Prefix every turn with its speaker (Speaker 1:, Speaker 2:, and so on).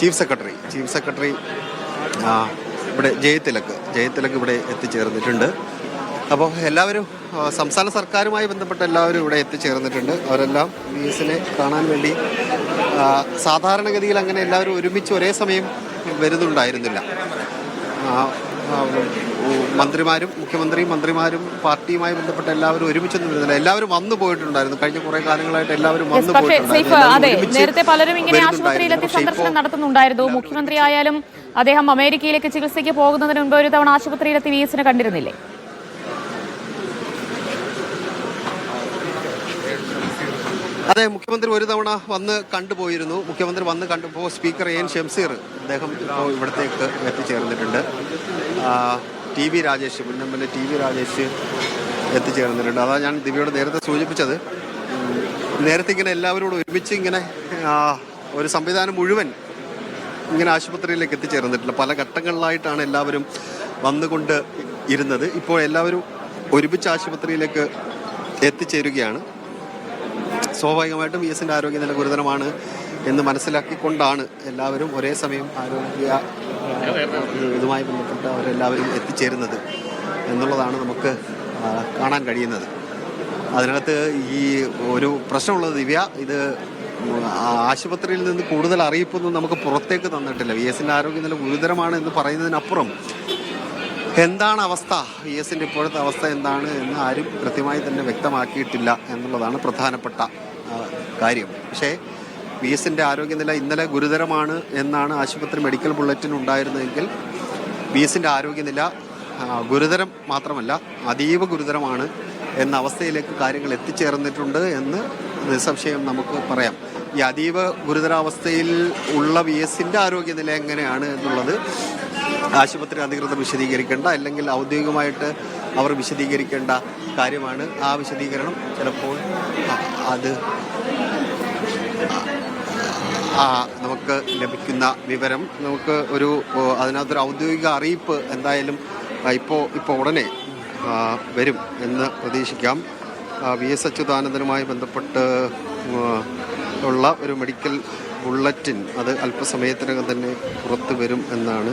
Speaker 1: Chief secretary chief secretary ഇവിടെ ജയതിലക്ക് ജയതിലക്ക് ഇവിടെ എത്തിച്ചേർന്നിട്ടുണ്ട്. അപ്പോൾ എല്ലാവരും സംസ്ഥാന സർക്കാരുമായി ബന്ധപ്പെട്ട എല്ലാവരും ഇവിടെ എത്തിച്ചേർന്നിട്ടുണ്ട്. അവരെല്ലാം വി എസിനെ കാണാൻ വേണ്ടി സാധാരണഗതിയിൽ അങ്ങനെ എല്ലാവരും ഒരുമിച്ച് ഒരേ സമയം വരുന്നുണ്ടായിരുന്നില്ല. മന്ത്രിമാരും മുഖ്യമന്ത്രിയും മന്ത്രിമാരും പാർട്ടിയുമായി ബന്ധപ്പെട്ട എല്ലാവരും ഒരുമിച്ച് വരുന്നില്ല എല്ലാവരും വന്നു പോയിട്ടുണ്ടായിരുന്നു. കഴിഞ്ഞ കുറെ കാലങ്ങളായിട്ട് എല്ലാവരും വന്നു
Speaker 2: പോയിട്ടുണ്ട്
Speaker 1: പോയിട്ടുണ്ടായിരുന്നു.
Speaker 2: നേരത്തെ പലരും ഇങ്ങനെ. ആശുപത്രിയിലെത്തി സന്ദർശനം നടത്തുന്നുണ്ടായിരുന്നു. മുഖ്യമന്ത്രി ആയാലും അദ്ദേഹം അമേരിക്കയിലേക്ക് ചികിത്സയ്ക്ക് പോകുന്നതിന് മുമ്പ് ഒരു തവണ ആശുപത്രിയിലെത്തി വി എസിനെ കണ്ടിരുന്നില്ലേ?
Speaker 1: അതെ മുഖ്യമന്ത്രി ഒരു തവണ വന്ന് കണ്ടുപോയിരുന്നു. മുഖ്യമന്ത്രി വന്ന് കണ്ടപ്പോൾ സ്പീക്കർ എൻ ഷംസീർ അദ്ദേഹം ഇപ്പോൾ ഇവിടത്തേക്ക് എത്തിച്ചേർന്നിട്ടുണ്ട്. T V Rajesh A T V Rajesh എത്തിച്ചേർന്നിട്ടുണ്ട്. അതാ ഞാൻ ദിവ്യയോട് നേരത്തെ സൂചിപ്പിച്ചത്. നേരത്തെ ഇങ്ങനെ എല്ലാവരോടും ഒരുമിച്ച് ഇങ്ങനെ ഒരു സംവിധാനം മുഴുവൻ ഇങ്ങനെ ആശുപത്രിയിലേക്ക് എത്തിച്ചേർന്നിട്ടില്ല പല ഘട്ടങ്ങളിലായിട്ടാണ് എല്ലാവരും വന്നുകൊണ്ട് ഇരുന്നത്. ഇപ്പോൾ എല്ലാവരും ഒരുമിച്ച് ആശുപത്രിയിലേക്ക് എത്തിച്ചേരുകയാണ്. സ്വാഭാവികമായിട്ടും വി എസിന്റെ ആരോഗ്യനില ഗുരുതരമാണ്. എന്ന് മനസ്സിലാക്കിക്കൊണ്ടാണ് എല്ലാവരും ഒരേ സമയം ആരോഗ്യ ഇതുമായി ബന്ധപ്പെട്ട് അവരെല്ലാവരും എത്തിച്ചേരുന്നത് എന്നുള്ളതാണ് നമുക്ക് കാണാൻ കഴിയുന്നത്. അതിനകത്ത് ഈ ഒരു പ്രശ്നമുള്ളത് ദിവ്യ ഇത് ആശുപത്രിയിൽ നിന്ന് കൂടുതൽ അറിയിപ്പൊന്നും നമുക്ക് പുറത്തേക്ക് തന്നിട്ടില്ല. വി എസിന്റെ ആരോഗ്യനില ഗുരുതരമാണ് എന്ന് പറയുന്നതിനപ്പുറം എന്താണ് അവസ്ഥ? വി എസിന്റെ ഇപ്പോഴത്തെ അവസ്ഥ എന്താണ് എന്ന് ആരും കൃത്യമായി തന്നെ വ്യക്തമാക്കിയിട്ടില്ല എന്നുള്ളതാണ് പ്രധാനപ്പെട്ട കാര്യം. പക്ഷേ വി എസിന്റെ ആരോഗ്യനില ഇന്നലെ ഗുരുതരമാണ് എന്നാണ് ആശുപത്രി മെഡിക്കൽ ബുള്ളറ്റിൻ ഉണ്ടായിരുന്നതെങ്കിൽ വി എസിന്റെ ആരോഗ്യനില ഗുരുതരം മാത്രമല്ല അതീവ ഗുരുതരമാണ് എന്ന അവസ്ഥയിലേക്ക് കാര്യങ്ങൾ എത്തിച്ചേർന്നിട്ടുണ്ട് എന്ന് നിസ്സംശയം നമുക്ക് പറയാം. ഈ അതീവ ഗുരുതരാവസ്ഥയിൽ ഉള്ള വി എസിന്റെ ആരോഗ്യനില എങ്ങനെയാണ് എന്നുള്ളത് ആശുപത്രി അധികൃതർ വിശദീകരിക്കേണ്ട അല്ലെങ്കിൽ ഔദ്യോഗികമായിട്ട് അവർ വിശദീകരിക്കേണ്ട കാര്യമാണ് ആ വിശദീകരണം. ചിലപ്പോൾ അത് നമുക്ക് ലഭിക്കുന്ന വിവരം നമുക്ക് ഒരു അതിനകത്തൊരു ഔദ്യോഗിക അറിയിപ്പ് എന്തായാലും ഇപ്പോൾ ഇപ്പോൾ ഉടനെ വരും എന്ന് പ്രതീക്ഷിക്കാം. വി എസ് അച്യുതാനന്ദനുമായി ബന്ധപ്പെട്ട് ഉള്ള ഒരു മെഡിക്കൽ ബുള്ളറ്റിൻ അത് അല്പസമയത്തിനകം തന്നെ പുറത്തു വരും എന്നാണ്